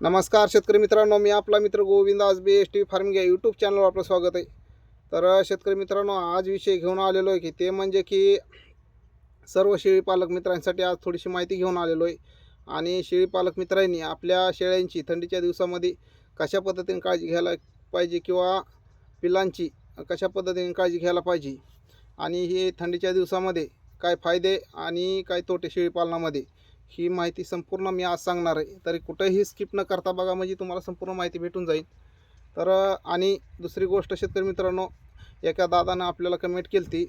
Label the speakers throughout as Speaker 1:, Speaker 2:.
Speaker 1: नमस्कार शेतकरी मित्रांनो मी आपला मित्र Govind Ajabe B S T farming या यूट्यूब चॅनलवर आपलं स्वागत आहे. तर शेतकरी मित्रांनो आज विषय घेऊन आलेलो आहे की ते म्हणजे की सर्व शेळी पालक मित्रांसाठी आज थोडीशी माहिती घेऊन आलेलो आहे. आणि शेळी पालक मित्रांनी आपल्या शेळ्यांची थंडीच्या दिवसामध्ये कशा पद्धतीने काळजी घ्यायला पाहिजे किंवा पिलांची कशा पद्धतीने काळजी घ्यायला पाहिजे? आणि हे थंडीच्या दिवसामध्ये काय फायदे आणि काय तोटे शेळीपालनामध्ये? ही माहिती संपूर्ण मी आज सांगणार आहे. तरी कुठेही स्किप न करता बघा म्हणजे तुम्हाला संपूर्ण माहिती भेटून जाईल. तर आणि दुसरी गोष्ट शेतकरी मित्रांनो एका दादानं आपल्याला कमेंट केली ती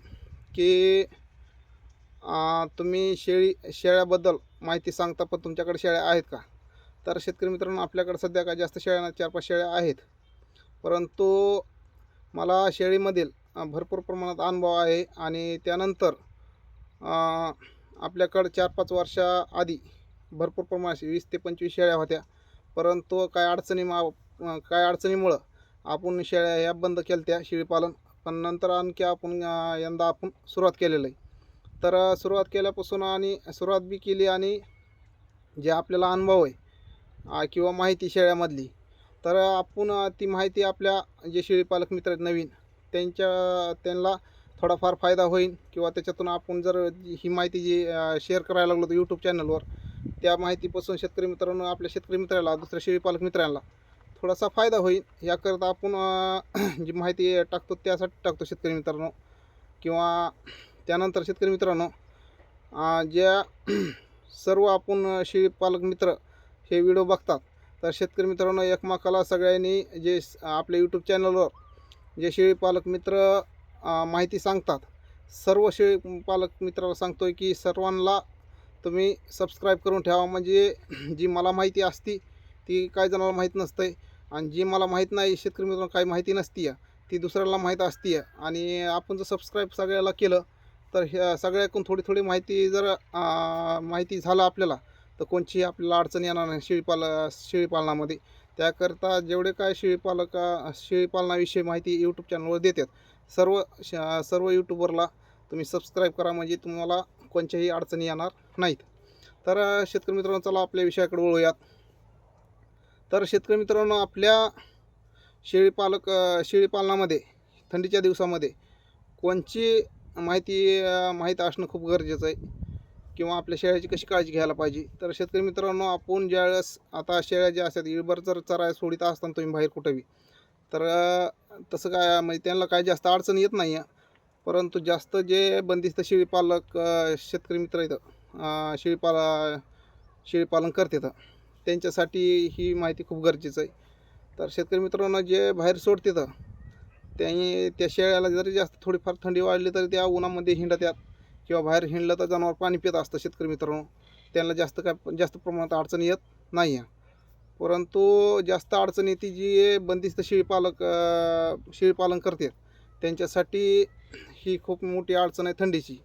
Speaker 1: की तुम्ही शेळी शेळ्याबद्दल माहिती सांगता पण तुमच्याकडे शेळ्या आहेत का? तर शेतकरी मित्रांनो आपल्याकडे सध्या काय जास्त शेळ्या चार पाच शेळ्या आहेत. परंतु मला शेळीमधील भरपूर प्रमाणात अनुभव आहे. आणि त्यानंतर आपल्याकडं चार पाच वर्षाआधी भरपूर प्रमाणात वीस ते पंचवीस शेळ्या होत्या. परंतु काय अडचणी मा काय अडचणीमुळं आपण शेळ्या ह्या बंद केल्या त्या शेळीपालन. पण नंतर आणखी आपण यंदा आपण सुरुवात केलेलं आहे. तर सुरुवात केल्यापासून आणि सुरुवात बी केली आणि जे आपल्याला अनुभव आहे किंवा माहिती शेळ्यामधली तर आपण ती माहिती आपल्या जे शेळीपालक मित्र आहेत नवीन त्यांच्या त्यांना थोडाफार फायदा होईल किंवा त्याच्यातून आपण जर ही माहिती जी शेअर करायला लागलो तर यूट्यूब चॅनलवर त्या माहितीपासून शेतकरी मित्रांनो आपल्या शेतकरी मित्राला दुसऱ्या शेळीपालक मित्रांना थोडासा फायदा होईल. याकरता आपण जी माहिती टाकतो त्यासाठी टाकतो शेतकरी मित्रांनो. किंवा त्यानंतर शेतकरी मित्रांनो ज्या सर्व आपण शेळीपालक मित्र हे व्हिडिओ बघतात तर शेतकरी मित्रांनो एकमेकाला सगळ्यांनी जे आपल्या यूट्यूब चॅनलवर जे शेळीपालक मित्र माहिती सांगतात. सर्व शेळी पालक मित्राला सांगतोय की सर्वांना तुम्ही सबस्क्राईब करून ठेवा. म्हणजे जी मला माहिती असती ती काही जणांना माहीत नसते आणि जी मला माहीत नाही शेतकरी मित्रांना काही माहिती नसती आहे ती दुसऱ्याला माहीत असती आणि आपण जर सबस्क्राईब सगळ्याला केलं तर ह्या सगळ्याकडून थोडी थोडी माहिती जर माहिती झालं आपल्याला तर कोणची आपल्याला अडचण येणार नाही शेळीपाल शेळीपालनामध्ये. त्याकरता जेवढे काय शेळीपालक शेळीपालनाविषयी माहिती यूट्यूब चॅनलवर देतात सर्व श- सर्व यूट्यूबरला तुम्ही सबस्क्राईब करा म्हणजे तुम्हाला कोणत्याही अडचणी येणार नाहीत. तर शेतकरी मित्रांनो चला आपल्या विषयाकडे वळूयात. तर शेतकरी मित्रांनो आपल्या शेळीपालक शेळीपालनामध्ये थंडीच्या दिवसामध्ये कोणची माहिती माहीत असणं खूप गरजेचं आहे. किंवा आपल्या शेळ्याची कशी काळजी घ्यायला पाहिजे? तर शेतकरी मित्रांनो आपण ज्यावेळेस आता शेळ्या ज्या असतात इळभर जर चराय सोडित असताना तुम्ही बाहेर कुठं बी तर तसं काय म्हणजे त्यांना काय जास्त अडचण येत नाही आहे परंतु जास्त जे बंदिस्त शेळीपालक शेतकरी मित्र इथं शेळीपाला शेळीपालन करतात त्यांच्यासाठी ही माहिती खूप गरजेचं आहे. तर शेतकरी मित्रांनो जे बाहेर सोडतात त्यांनी त्या शेळ्याला जरी जास्त थोडीफार थंडी वाढली तरी त्या उन्हामध्ये हिंडतात. किंवा बाहेर हिंडलं तर जनावर पाणी पित असतं शेतकरी मित्रांनो. त्यांना जास्त काय जास्त प्रमाणात अडचण येत नाही आहे परंतु जास्त अडचण येते जी बंदिस्त शेळीपालक शेळीपालन करते त्यांच्यासाठी ही खूप मोठी अडचण आहे थंडीची.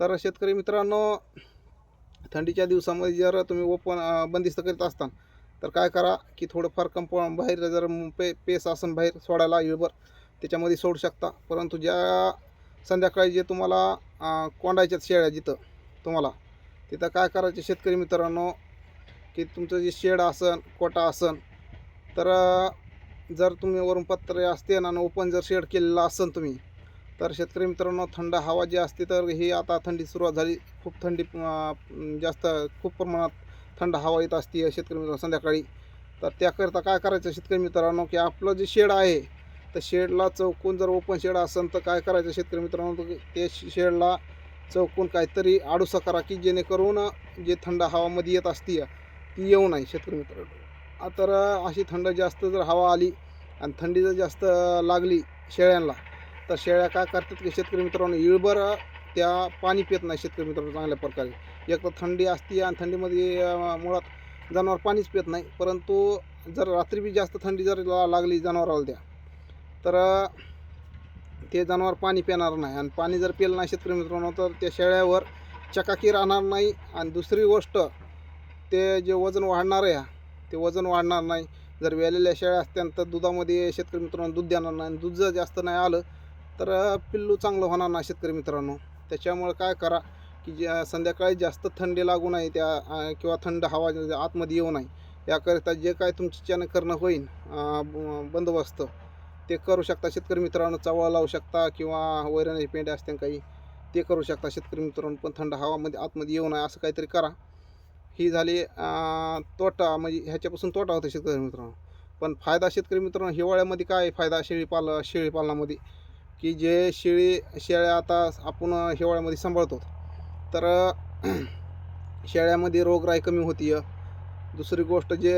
Speaker 1: तर शेतकरी मित्रांनो थंडीच्या दिवसामध्ये जर तुम्ही ओपन बंदिस्त करीत असताल तर काय करा की थोडंफार कंपा बाहेर जर पे पेस असन बाहेर सोडायला इळभर त्याच्यामध्ये सोडू शकता. परंतु ज्या संध्याकाळी जे तुम्हाला अ, कोंडायच्यात शेळ्या जिथं तुम्हाला तिथं काय करायचे शेतकरी मित्रांनो की तुमचं जे शेड असन कोटा असन तर जर तुम्ही वरून पत्रे असते आणि ओपन जर शेड केलेलं असन तुम्ही तर शेतकरी मित्रांनो थंड हवा जी असते तर ही आता थंडी सुरुवात झाली. खूप थंडी जास्त खूप प्रमाणात थंड हवा येत असते शेतकरी मित्रांनो संध्याकाळी. तर त्याकरता काय करायचं शेतकरी मित्रांनो की आपलं जे शेड आहे तर शेडला चौकून जर ओपन शेड असेल तर काय करायचं शेतकरी मित्रांनो? तर ते शेडला चौकून काहीतरी आडूसा करा की जेणेकरून जे थंड हवामध्ये येत असते ती येऊ नाही शेतकरी मित्रांनो. तर अशी थंड जास्त जर हवा आली आणि थंडी जर जास्त लागली शेळ्यांना तर शेळ्या काय करतात की शेतकरी मित्रांनो इळभर त्या पाणी पित नाही शेतकरी मित्रांनो चांगल्या प्रकारे. एक तर थंडी असते आणि थंडीमध्ये मुळात जनावर पाणीच पित नाही परंतु जर रात्री बी जास्त थंडी जर लागली जनावराला द्या तर ते जनावर पाणी पिणार नाही. आणि पाणी जर पिलं नाही शेतकरी मित्रांनो तर त्या शेळ्यावर चकाकी राहणार नाही. आणि दुसरी गोष्ट ते जे वजन वाढणार आहे ते वजन वाढणार नाही. जर वेलेल्या शेळ्या असत्या तर दुधामध्ये शेतकरी मित्रांनो दूध देणार नाही. आणि दूध जर जास्त नाही आलं तर पिल्लू चांगलं होणार नाही शेतकरी मित्रांनो. त्याच्यामुळे काय करा की ज्या संध्याकाळी जास्त थंडी लागू नये त्या किंवा थंड हवा आतमध्ये येऊ नये. याकरिता जे काय तुमच्यानं करणं होईल बंदोबस्त ते करू शकता. शेतकरी मित्रांनो चवळ लावू शकता किंवा वैरणाचे पेंडे असते काही ते करू शकता. शेतकरी मित्रांनो पण थंड हवामध्ये आतमध्ये येऊ नये असं काहीतरी करा. ही झाली तोटा म्हणजे ह्याच्यापासून तोटा होता शेतकरी मित्रांनो. पण फायदा शेतकरी मित्रांनो हिवाळ्यामध्ये काय फायदा शेळी पाल शेळी पालनामध्ये? की जे शेळी शेळ्या आता आपण हिवाळ्यामध्ये सांभाळतो. तर शेळ्यामध्ये रोगराई कमी होती दुसरी गोष्ट जे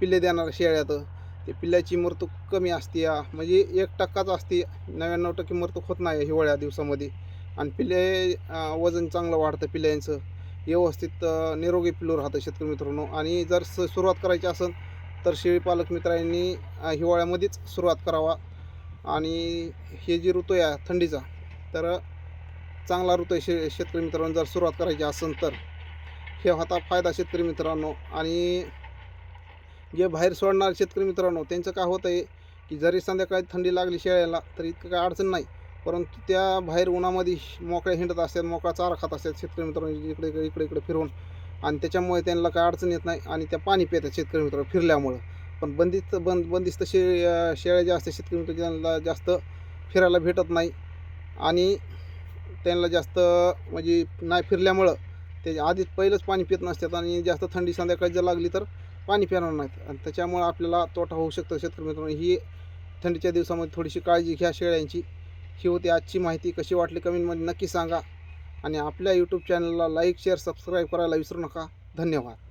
Speaker 1: पिल्ले देणार शेळ्यात ते पिल्ल्याची मृत्यू कमी असते. म्हणजे एक टक्काच असते. नव्याण्णव टक्के मृत्यू होत नाही हिवाळ्या दिवसामध्ये. आणि पिल्ले वजन चांगलं वाढतं पिल्ल्यांचं. व्यवस्थित निरोगी पिल्लू राहतं शेतकरी मित्रांनो. आणि जर स सुरुवात करायची असेल तर शेळी पालक मित्रांनी हिवाळ्यामध्येच सुरुवात करावा. आणि हे जे ऋतू आहे थंडीचा तर चांगला ऋतू आहे शे शेतकरी मित्रांनो. जर सुरुवात करायची असेल तर हे होता फायदा शेतकरी मित्रांनो. आणि जे बाहेर सोडणारे शेतकरी मित्रांनो त्यांचं काय होतं आहे की जरी संध्याकाळी थंडी लागली शेळ्याला तर इतकं काय अडचण नाही. परंतु त्या बाहेर उन्हामध्ये मोकळ्या हिंडत असतात मोकळा चारा खात असतात शेतकरी मित्रांनो इकडे इकडे इकडे इकडे फिरून. आणि त्याच्यामुळे त्यांना काय अडचण येत नाही आणि त्या पाणी पितात शेतकरी मित्र फिरल्यामुळं. पण बंदिस्त बंद बंदिस्त शे शेळ्या ज्या असतात शेतकरी मित्र त्यांना जास्त फिरायला भेटत नाही. आणि त्यांना जास्त म्हणजे नाही फिरल्यामुळं ते आधीच पहिलंच पाणी पित नसतात आणि जास्त थंडी संध्याकाळी जर लागली तर पाणी पिणार नाहीत. आणि त्याच्यामुळं आपल्याला तोटा होऊ शकतो शेतकरी मित्रांनो. ही थंडीच्या दिवसामध्ये थोडीशी काळजी घ्या शेळ्यांची. ही होती आजची माहिती. कशी वाटली कमेंटमध्ये नक्की सांगा. आणि आपल्या यूट्यूब चॅनलला लाईक शेअर सबस्क्राईब करायला विसरू नका. धन्यवाद.